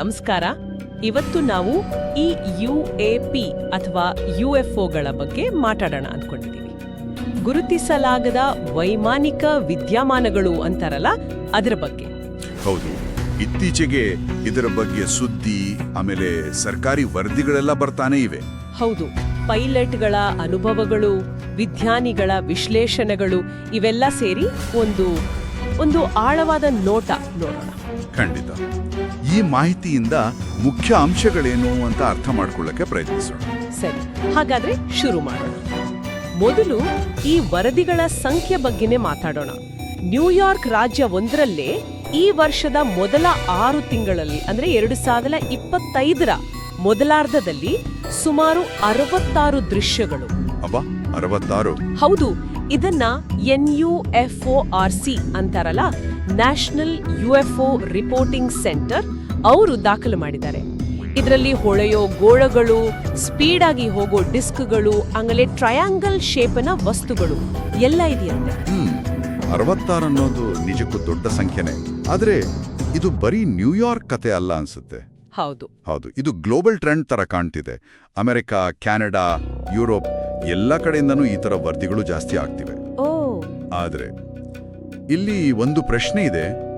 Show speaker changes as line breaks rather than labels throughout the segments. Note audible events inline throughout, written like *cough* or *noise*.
ನಮಸ್ಕಾರ. ಇವತ್ತು ನಾವು ಈ ಯು ಎ ಪಿ ಅಥವಾ ಯು ಎಫ್ ಒಗಳ ಬಗ್ಗೆ ಮಾತಾಡೋಣ ಅಂದ್ಕೊಂಡಿದ್ದೀವಿ. ಗುರುತಿಸಲಾಗದ ವೈಮಾನಿಕ ವಿದ್ಯಮಾನಗಳು ಅಂತಾರಲ್ಲ ಅದರ ಬಗ್ಗೆ.
ಹೌದು. ಇತ್ತೀಚೆಗೆ ಇದರ ಬಗ್ಗೆ ಸುದ್ದಿ ಆಮೇಲೆ ಸರ್ಕಾರಿ ವರದಿಗಳೆಲ್ಲ ಬರ್ತಾನೆ ಇವೆ.
ಹೌದು. ಪೈಲಟ್ಗಳ ಅನುಭವಗಳು ವಿಜ್ಞಾನಿಗಳ ವಿಶ್ಲೇಷಣೆಗಳು ಇವೆಲ್ಲ ಸೇರಿ ಒಂದು ಒಂದು ಆಳವಾದ ನೋಟ ನೋಡೋಣ.
ಖಂಡಿತ. ಈ ಮಾಹಿತಿಯಿಂದ ಮುಖ್ಯ ಅಂಶಗಳೇನು ಅಂತ ಅರ್ಥ ಮಾಡಿಕೊಳ್ಳಕ್ಕೆ ಪ್ರಯತ್ನಿಸೋಣ.
ಸರಿ ಹಾಗಾದ್ರೆ ಶುರು ಮಾಡೋಣ. ಮೊದಲು ಈ ವರದಿಗಳ ಸಂಖ್ಯೆ ಬಗ್ಗೆನೇ ಮಾತಾಡೋಣ. ನ್ಯೂಯಾರ್ಕ್ ರಾಜ್ಯ ಒಂದರಲ್ಲೇ ಈ ವರ್ಷದ ಮೊದಲ ಆರು ತಿಂಗಳಲ್ಲಿ ಅಂದ್ರೆ ಎರಡು ಸಾವಿರದ ಇಪ್ಪತ್ತೈದರ ಮೊದಲಾರ್ಧದಲ್ಲಿ ಸುಮಾರು ಅರವತ್ತಾರು ದೃಶ್ಯಗಳು.
ಅರವತ್ತಾರು.
ಹೌದು ಇದನ್ನ N U F O R C ಅಂತಾರಲ್ಲ national U F O reporting centre ಅವರು ದಾಖಲು ಮಾಡಿದ್ದಾರೆ. ಇದರಲ್ಲಿ ಹೊಳೆಯೋ ಗೋಳಗಳು ಸ್ಪೀಡ್ ಆಗಿ ಹೋಗೋ ಡಿಸ್ಕ್ಗಳು ಆಮೇಲೆ ಟ್ರಯಾಂಗಲ್ ಶೇಪನ ವಸ್ತುಗಳು ಎಲ್ಲ ಇದೆಯಂತೆ.
ಅರವತ್ತಾರು ಅನ್ನೋದು ನಿಜಕ್ಕೂ ದೊಡ್ಡ ಸಂಖ್ಯೆನೆ. ಆದ್ರೆ ಇದು ಬರೀ ನ್ಯೂಯಾರ್ಕ್ ಕತೆ ಅಲ್ಲ ಅನ್ಸುತ್ತೆ.
ಹೌದು.
ಹೌದು ಇದು ಗ್ಲೋಬಲ್ ಟ್ರೆಂಡ್ ತರ ಕಾಣ್ತಿದೆ. ಅಮೆರಿಕ ಕ್ಯಾನಡಾ ಯುರೋಪ್ ಎಲ್ಲ ಕಡೆಯಿಂದನೂ ಈ ತರ ವರದಿಗಳು ಜಾಸ್ತಿ ಆಗ್ತಿವೆ. ಆದ್ರೆ ಇಲ್ಲಿ ಒಂದು ಪ್ರಶ್ನೆ ಇದೆ.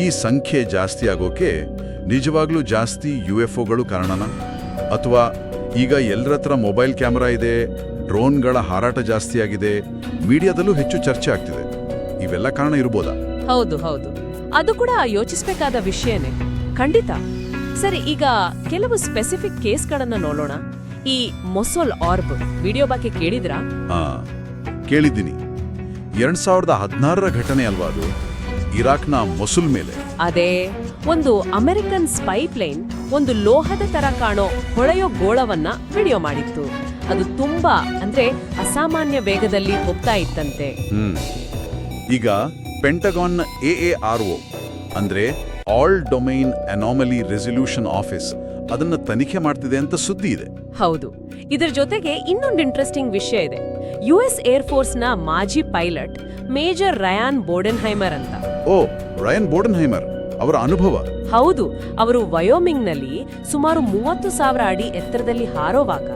ಈ ಸಂಖ್ಯೆ ಜಾಸ್ತಿ ಆಗೋಕೆ ನಿಜವಾಗ್ಲೂ ಜಾಸ್ತಿ ಯು ಎಫ್ ಒಗಳು ಕಾರಣನ? ಅಥವಾ ಈಗ ಎಲ್ಲರ ಹತ್ರ ಮೊಬೈಲ್ ಕ್ಯಾಮೆರಾ ಇದೆ ಡ್ರೋನ್ಗಳ ಹಾರಾಟ ಜಾಸ್ತಿ ಆಗಿದೆ ಮೀಡಿಯಾದಲ್ಲೂ ಹೆಚ್ಚು ಚರ್ಚೆ ಆಗ್ತಿದೆ. ಇವೆಲ್ಲ ಕಾರಣ ಇರ್ಬೋದಾ?
ಹೌದು ಹೌದು. ಅದು ಕೂಡ ಯೋಚಿಸಬೇಕಾದ ವಿಷಯನೇ. ಖಂಡಿತ. ಸರಿ ಈಗ ಕೆಲವು ಸ್ಪೆಸಿಫಿಕ್ ಕೇಸ್ಗಳನ್ನ ನೋಡೋಣ. ಈ ಮೊಸೊಲ್ ಆರ್ಬ್ ವಿಡಿಯೋ ಬಗ್ಗೆ ಕೇಳಿದ್ರಾ?
ಕೇಳಿದ್ದೀನಿ. ಎರಡ್ ಸಾವಿರದ ಹದಿನಾರರ ಘಟನೆ ಅಲ್ವಾ ಅದು? ಇರಾಕ್ನ ಮೊಸುಲ್ ಮೇಲೆ.
ಅದೇ ಒಂದು ಅಮೆರಿಕನ್ ಸ್ಪೈ ಪ್ಲೇನ್ ಒಂದು ಲೋಹದ ತರ ಕಾಣೋ ಹೊಳೆಯೋ ಗೋಳವನ್ನ ವಿಡಿಯೋ ಮಾಡಿತ್ತು. ಅದು ತುಂಬಾ ಅಂದ್ರೆ ಅಸಾಮಾನ್ಯ ವೇಗದಲ್ಲಿ ಹೋಗ್ತಾ ಇತ್ತಂತೆ.
ಈಗ Pentagon A A R O ಅಂದ್ರೆ all domain anomaly resolution office ಅದನ್ನ ತನಿಖೆ ಮಾಡ್ತಿದೆ ಅಂತ ಸುದ್ದಿ ಇದೆ.
ಹೌದು. ಇದರ ಜೊತೆಗೆ ಇನ್ನೊಂದು ಇಂಟ್ರೆಸ್ಟಿಂಗ್ ವಿಷಯ ಇದೆ. ಯು ಎಸ್ ಏರ್ ಫೋರ್ಸ್ನ ಮಾಜಿ ಪೈಲಟ್ ಮೇಜರ್ ರಯಾನ್ ಬೋರ್ಡೆನ್ಹೈಮರ್ ಅಂತ.
ಓ ರಯನ್ ಬೋಡನ್ಹೈಮರ್ ಅವರ ಅನುಭವ
ಹೌದು ಅವರು ವಯೋಮಿಂಗ್ನಲ್ಲಿ ಸುಮಾರು ಮೂವತ್ತು ಸಾವಿರ ಅಡಿ ಎತ್ತರದಲ್ಲಿ ಹಾರೋವಾಗ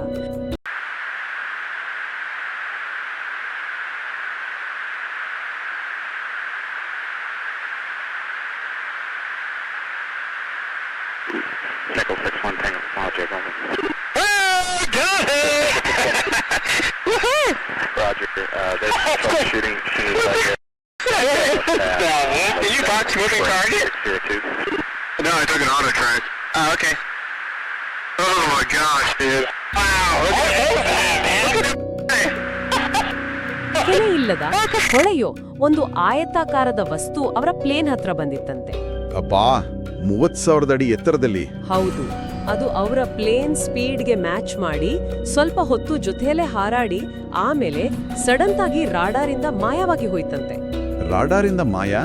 Roger, uh, there's some shooting. Like *laughs*
a, *laughs* uh, box moving target?
602.
No, I took an auto track. Oh, okay. Oh my gosh, dude. Wow.
ಕೆನೆ ಇಲ್ಲದ ಹೊಳೆಯೋ ಒಂದು ಆಯತಾಕಾರದ ವಸ್ತು ಅವರ ಪ್ಲೇನ್ ಹತ್ರ ಬಂದಿತ್ತಂತೆ
ಅಬ್ಬಾ ಮೂವತ್ ಸಾವಿರದ ಅಡಿ ಎತ್ತರದಲ್ಲಿ
ಹೌದು ಅದು ಅವರ ಪ್ಲೇನ್ ಸ್ಪೀಡ್ಗೆ ಮ್ಯಾಚ್ ಮಾಡಿ ಸ್ವಲ್ಪ ಹೊತ್ತು ಜೊತೆಯಲ್ಲೇ ಹಾರಾಡಿ ಆಮೇಲೆ ಸಡನ್ ಆಗಿ ರಾಡಾರಿಂದ ಮಾಯವಾಗಿ ಹೋಯ್ತಂತೆ
ರಾಡಾರಿಂದ ಮಾಯಾ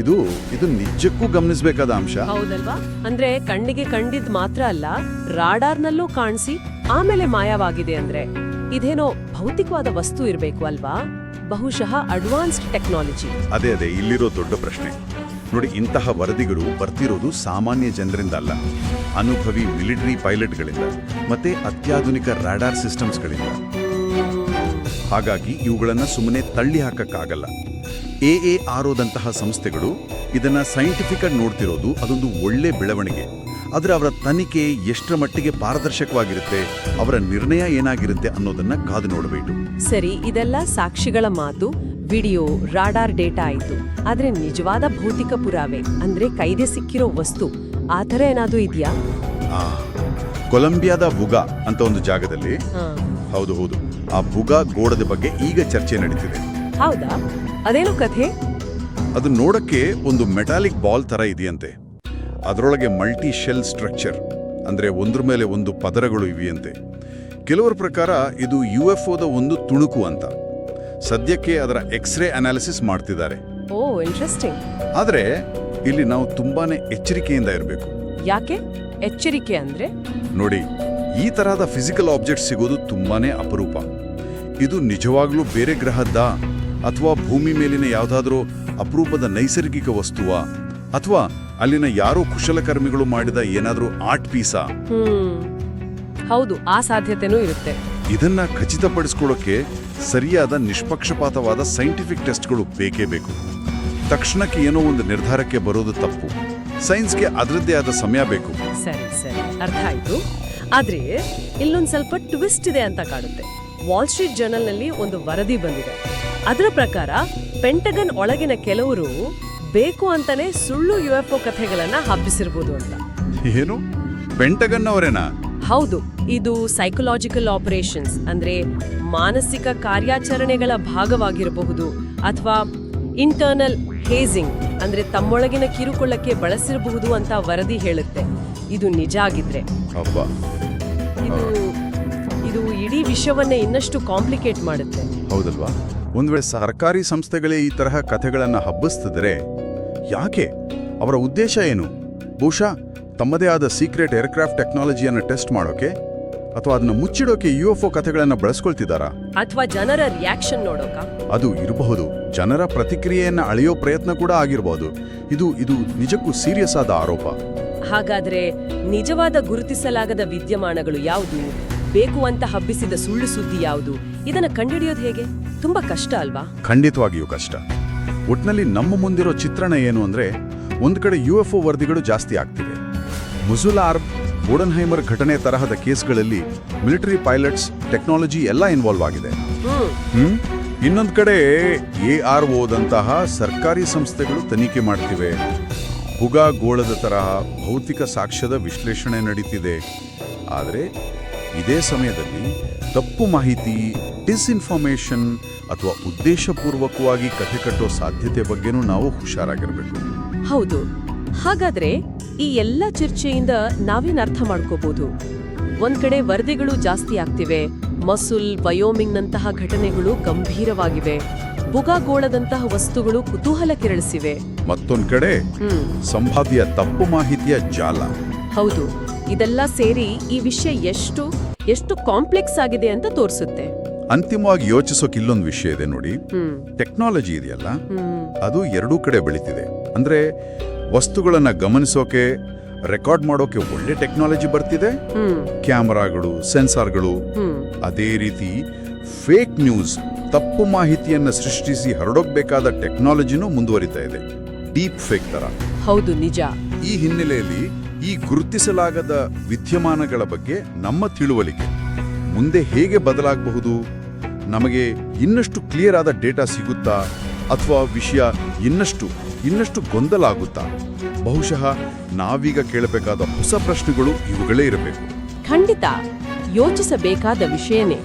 ಇದು ಇದು ನಿಜಕ್ಕೂ ಗಮನಿಸಬೇಕಾದ ಅಂಶ.
ಹೌದಲ್ವಾ? ಅಂದ್ರೆ ಕಣ್ಣಿಗೆ ಕಂಡಿದ್ ಮಾತ್ರ ಅಲ್ಲ ರಾಡಾರ್ನಲ್ಲೂ ಕಾಣಿಸಿ ಆಮೇಲೆ ಮಾಯವಾಗಿದೆ ಅಂದ್ರೆ. ಇದೇನೋ ಭೌತಿಕವಾದ ವಸ್ತು ಇರಬೇಕು ಅಲ್ವಾ? ಬಹುಶಃ ಅಡ್ವಾನ್ಸ್ಡ್ ಟೆಕ್ನಾಲಜಿ.
ಅದೇ ಅದೇ ಇಲ್ಲಿರೋ ದೊಡ್ಡ ಪ್ರಶ್ನೆ. ನೋಡಿ ಇಂತಹ ವರದಿಗಳು ಬರ್ತಿರೋದು ಸಾಮಾನ್ಯ ಜನರಿಂದ ಅಲ್ಲ. ಅನುಭವಿ ಮಿಲಿಟರಿ ಪೈಲಟ್ಗಳಿಂದ ಮತ್ತೆ ಅತ್ಯಾಧುನಿಕ ರಾಡಾರ್ ಸಿಸ್ಟಮ್ಸ್ಗಳಿಂದ. ಹಾಗಾಗಿ ಇವುಗಳನ್ನ ಸುಮ್ಮನೆ ತಳ್ಳಿ ಹಾಕಕ್ಕಾಗಲ್ಲ. ಎ ಎ ಆರೋದಂತಹ ಸಂಸ್ಥೆಗಳು ಇದನ್ನು ಸೈಂಟಿಫಿಕ್ ಆಗಿ ನೋಡ್ತಿರೋದು ಅದೊಂದು ಒಳ್ಳೆ ಬೆಳವಣಿಗೆ. ಆದ್ರೆ ಅವರ ತನಿಖೆ ಎಷ್ಟರ ಮಟ್ಟಿಗೆ ಪಾರದರ್ಶಕವಾಗಿರುತ್ತೆ ಅವರ ನಿರ್ಣಯ ಏನಾಗಿರುತ್ತೆ ಅನ್ನೋದನ್ನ ಕಾದು ನೋಡಬೇಕು.
ಸರಿ ಇದೆಲ್ಲ ಸಾಕ್ಷಿಗಳ ಮಾತು ವಿಡಿಯೋ ರಾಡಾರ್ ಡೇಟಾ ಆಯಿತು. ಆದರೆ ನಿಜವಾದ ಭೌತಿಕ ಪುರಾವೆ ಅಂದ್ರೆ ಕೈದೆ ಸಿಕ್ಕಿರೋ ವಸ್ತು ಆ ಥರ ಏನಾದರೂ ಇದೆಯಾ?
ಕೊಲಂಬಿಯಾದ ಬುಗಾ ಅಂತ ಒಂದು ಜಾಗದಲ್ಲಿ. ಹೌದು ಹೌದು. ಆ ಬುಗಾ ಗೋಡದ ಬಗ್ಗೆ ಈಗ ಚರ್ಚೆ ನಡೀತಿದೆ.
ಹೌದಾ? ಅದೇನು ಕಥೆ?
ಅದು ನೋಡಕ್ಕೆ ಒಂದು ಮೆಟಾಲಿಕ್ ಬಾಲ್ ತರ ಇದೆಯಂತೆ. ಅದರೊಳಗೆ ಮಲ್ಟಿ ಶೆಲ್ ಸ್ಟ್ರಕ್ಚರ್ ಅಂದ್ರೆ ಒಂದ್ರ ಮೇಲೆ ಒಂದು ಪದರಗಳು ಇವೆಯಂತೆ. ಕೆಲವರ ಪ್ರಕಾರ ಇದು ಯು ಎಫ್ ಒದ ಒಂದು ತುಣುಕು ಅಂತ. ಸದ್ಯಕ್ಕೆ ಅದರ ಎಕ್ಸ್ರೇ ಅನಾಲಿಸಿಸ್ ಮಾಡ್ತಿದ್ದಾರೆ.
Oh interesting.
ಆದ್ರೆ ಇಲ್ಲಿ ನಾವು ತುಂಬಾನೇ ಎಚ್ಚರಿಕೆಯಿಂದ ಇರಬೇಕು.
ಯಾಕೆ? ಎಚ್ಚರಿಕೆ ಅಂದ್ರೆ?
ನೋಡಿ ಈ ತರಹದ ಫಿಸಿಕಲ್ ಆಬ್ಜೆಕ್ಟ್ ಸಿಗೋದು ತುಂಬಾನೇ ಅಪರೂಪ. ಇದು ನಿಜವಾಗ್ಲೂ ಬೇರೆ ಗ್ರಹದ್ದ? ಅಥವಾ ಭೂಮಿ ಮೇಲಿನ ಯಾವುದಾದ್ರೂ ಅಪರೂಪದ ನೈಸರ್ಗಿಕ ವಸ್ತುವ? ಅಥವಾ ಅಲ್ಲಿನ ಯಾರೋ ಕುಶಲಕರ್ಮಿಗಳು ಮಾಡಿದ ಏನಾದರೂ ಆರ್ಟ್ ಪೀಸಾ?
ಹೌದು ಆ ಸಾಧ್ಯತೆನೂ ಇರುತ್ತೆ.
ಇದನ್ನ ಖಚಿತಪಡಿಸಿಕೊಳ್ಳೋಕೆ ಸರಿಯಾದ ನಿಷ್ಪಕ್ಷಪಾತವಾದ ಸೈಂಟಿಫಿಕ್ ಟೆಸ್ಟ್ಗಳು ಬೇಕೇ ಬೇಕು. ತಕ್ಷಣಕ್ಕೆ ಏನೋ ಒಂದು ನಿರ್ಧಾರಕ್ಕೆ ಬರೋದು ತಪ್ಪು. ಸೈನ್ಸ್ಗೆ ಅದರದ್ದೇ ಆದ ಸಮಯ ಬೇಕು.
ಸರಿ ಸರಿ. ಅರ್ಥ ಆಯ್ತು. ಆದ್ರೆ ಇಲ್ಲೊಂದು ಸ್ವಲ್ಪ ಟ್ವಿಸ್ಟ್ ಇದೆ ಅಂತ ಕಾಡುತ್ತೆ. ವಾಲ್ ಸ್ಟ್ರೀಟ್ ಜರ್ನಲ್ನಲ್ಲಿ ಒಂದು ವರದಿ ಬಂದಿದೆ. ಅದರ ಪ್ರಕಾರ ಪೆಂಟಗನ್ ಒಳಗಿನ ಕೆಲವರು ಬೇಕು ಅಂತಾನೆ ಸುಳ್ಳು ಯು ಎಫ್ ಕಥೆಗಳನ್ನ ಹಬ್ಬಿಸಿರ್ಬೋದು ಅಂತ.
ಏನು? ಪೆಂಟಗನ್ ಅವರೇನಾ?
ಹೌದು ಇದು ಸೈಕಲಾಜಿಕಲ್ ಆಪರೇಷನ್ಸ್ ಅಂದ್ರೆ ಮಾನಸಿಕ ಕಾರ್ಯಾಚರಣೆಗಳ ಭಾಗವಾಗಿರಬಹುದು ಅಥವಾ ಇಂಟರ್ನಲ್ ಹೇಸಿಂಗ್ ಅಂದ್ರೆ ತಮ್ಮೊಳಗಿನ ಕಿರುಕುಳಕ್ಕೆ ಬಳಸಿರಬಹುದು ಅಂತ ವರದಿ ಹೇಳುತ್ತೆ. ಇದು ನಿಜ ಆಗಿದ್ರೆ. ಇದು ಇದು ಇಡೀ ವಿಷಯವನ್ನೇ ಇನ್ನಷ್ಟು ಕಾಂಪ್ಲಿಕೇಟ್ ಮಾಡುತ್ತೆ.
ಹೌದಲ್ವಾ? ಒಂದು ವೇಳೆ ಸರ್ಕಾರಿ ಸಂಸ್ಥೆಗಳೇ ಈ ತರಹ ಕಥೆಗಳನ್ನ ಹಬ್ಬಿಸ್ತಿದ್ರೆ ಯಾಕೆ? ಅವರ ಉದ್ದೇಶ ಏನು? ಬಹುಶಃ ತಮ್ಮದೇ ಆದ ಸೀಕ್ರೆಟ್ ಏರ್ಕ್ರಾಫ್ಟ್ ಟೆಕ್ನಾಲಜಿಯನ್ನು ಟೆಸ್ಟ್ ಮಾಡೋಕೆ? ಅಥವಾ ಅದನ್ನ ಮುಚ್ಚಿಡೋಕೆ ಯು ಎಫ್ ಒ ಕಥೆಗಳನ್ನ ಬಳಸ್ಕೊಳ್ತಿದ್ದಾರಾ?
ಅಥವಾ ಜನರ ರಿಯಾಕ್ಷನ್ ನೋಡೋಕ?
ಅದು ಇರಬಹುದು. ಜನರ ಪ್ರತಿಕ್ರಿಯೆಯನ್ನ ಅಳೆಯೋ ಪ್ರಯತ್ನ ಕೂಡ ಆಗಿರಬಹುದು ಇದು ಇದು ನಿಜಕ್ಕೂ ಸೀರಿಯಸ್ ಆದ ಆರೋಪ.
ಹಾಗಾದ್ರೆ ನಿಜವಾದ ಗುರುತಿಸಲಾಗದ ವಿದ್ಯಮಾನಗಳು ಯಾವುದು? ಬೇಕು ಅಂತ ಹಬ್ಬಿಸಿದ ಸುಳ್ಳು ಸುದ್ದಿ ಯಾವುದು? ಇದನ್ನ ಕಂಡುಹಿಡಿಯೋದು ಹೇಗೆ? ತುಂಬಾ ಕಷ್ಟ ಅಲ್ವಾ?
ಖಂಡಿತವಾಗಿಯೂ ಕಷ್ಟ. ಒಟ್ನಲ್ಲಿ ನಮ್ಮ ಮುಂದಿರೋ ಚಿತ್ರಣ ಏನು ಅಂದ್ರೆ ಒಂದ್ ಕಡೆ ಯು ಎಫ್ ಒ ವರದಿಗಳು ಜಾಸ್ತಿ ಆಗ್ತಿವೆ. ಮುಜುಲಾರ್ಬ್ ಬೋಡನ್ಹೈಮರ್ ಘಟನೆ ತರಹದ ಕೇಸ್ಗಳಲ್ಲಿ ಮಿಲಿಟರಿ ಪೈಲಟ್ಸ್ ಟೆಕ್ನಾಲಜಿ ಎಲ್ಲ ಇನ್ವಾಲ್ವ್ ಆಗಿದೆ.
ಹ್ಮ್.
ಇನ್ನೊಂದ್ ಕಡೆ ಎ ಆರ್ ಓದಂತಹ ಸರ್ಕಾರಿ ಸಂಸ್ಥೆಗಳು ತನಿಖೆ ಮಾಡ್ತಿವೆ. ಹುಗಾ ಗೋಳದ ತರಹ ಭೌತಿಕ ಸಾಕ್ಷ್ಯದ ವಿಶ್ಲೇಷಣೆ ನಡೀತಿದೆ. ಆದರೆ ಇದೇ ಸಮಯದಲ್ಲಿ ತಪ್ಪು ಮಾಹಿತಿ ಡಿಸ್ಇನ್ಫಾರ್ಮೇಷನ್ ಅಥವಾ ಉದ್ದೇಶಪೂರ್ವಕವಾಗಿ ಕಥೆ ಕಟ್ಟೋ ಸಾಧ್ಯತೆ ಬಗ್ಗೆನೂ ನಾವು ಹುಷಾರಾಗಿರಬೇಕು.
ಹೌದು. ಹಾಗಾದ್ರೆ ಈ ಎಲ್ಲ ಚರ್ಚೆಯಿಂದ ನಾವೇನ್ ಅರ್ಥ ಮಾಡ್ಕೋಬಹುದು ಒಂದ್ ಕಡೆ ವರದಿಗಳು ಜಾಸ್ತಿ ಆಗ್ತಿವೆ ಮಸುಲ್ ವಯೋಮಿಂಗ್ನಂತಹ ಘಟನೆಗಳು ಗಂಭೀರವಾಗಿವೆ ಬುಗಾಗೋಳದಂತಹ ವಸ್ತುಗಳು ಕುತೂಹಲ ಕೆರಳಿಸಿವೆ
ಮತ್ತೊಂದ್ ಕಡೆ ಸಂಭಾವ್ಯ ತಪ್ಪು ಮಾಹಿತಿಯ ಜಾಲ.
ಹೌದು. ಇದೆಲ್ಲ ಸೇರಿ ಈ ವಿಷಯ ಎಷ್ಟು ಎಷ್ಟು ಕಾಂಪ್ಲೆಕ್ಸ್ ಆಗಿದೆ ಅಂತ ತೋರಿಸುತ್ತೆ.
ಅಂತಿಮವಾಗಿ ಯೋಚಿಸೋಕೆ ಇಲ್ಲೊಂದು ವಿಷಯ ಇದೆ ನೋಡಿ. ಟೆಕ್ನಾಲಜಿ ಇದೆಯಲ್ಲ? ಅದು ಎರಡೂ ಕಡೆ ಬೆಳೀತಿದೆ. ಅಂದ್ರೆ ವಸ್ತುಗಳನ್ನ ಗಮನಿಸೋಕೆ ರೆಕಾರ್ಡ್ ಮಾಡೋಕೆ ಒಳ್ಳೆ ಟೆಕ್ನಾಲಜಿ ಬರ್ತಿದೆ. ಕ್ಯಾಮರಾಗಳು ಸೆನ್ಸಾರ್ಗಳು. ಅದೇ ರೀತಿ ಫೇಕ್ ನ್ಯೂಸ್ ತಪ್ಪು ಮಾಹಿತಿಯನ್ನ ಸೃಷ್ಟಿಸಿ ಹರಡೋಗ್ಬೇಕಾದ ಟೆಕ್ನಾಲಜಿನೂ ಮುಂದುವರಿತಾ ಇದೆ. ಡೀಪ್ ಫೇಕ್ ತರ.
ಹೌದು ನಿಜ.
ಈ ಹಿನ್ನೆಲೆಯಲ್ಲಿ ಈ ಗುರುತಿಸಲಾಗದ ವಿದ್ಯಮಾನಗಳ ಬಗ್ಗೆ ನಮ್ಮ ತಿಳುವಳಿಕೆ. ಮುಂದೆ ಹೇಗೆ ಬದಲಾಗಬಹುದು? ನಮಗೆ ಇನ್ನಷ್ಟು ಕ್ಲಿಯರ್ ಆದ ಡೇಟಾ ಸಿಗುತ್ತಾ? ಅಥವಾ ವಿಷಯ ಇನ್ನಷ್ಟು ಇನ್ನಷ್ಟು ಗೊಂದಲ ಆಗುತ್ತಾ ಬಹುಶಃ ನಾವೀಗ ಕೇಳಬೇಕಾದ ಹೊಸ ಪ್ರಶ್ನೆಗಳು ಇವುಗಳೇ ಇರಬೇಕು.
ಖಂಡಿತ ಯೋಚಿಸಬೇಕಾದ ವಿಷಯನೇ.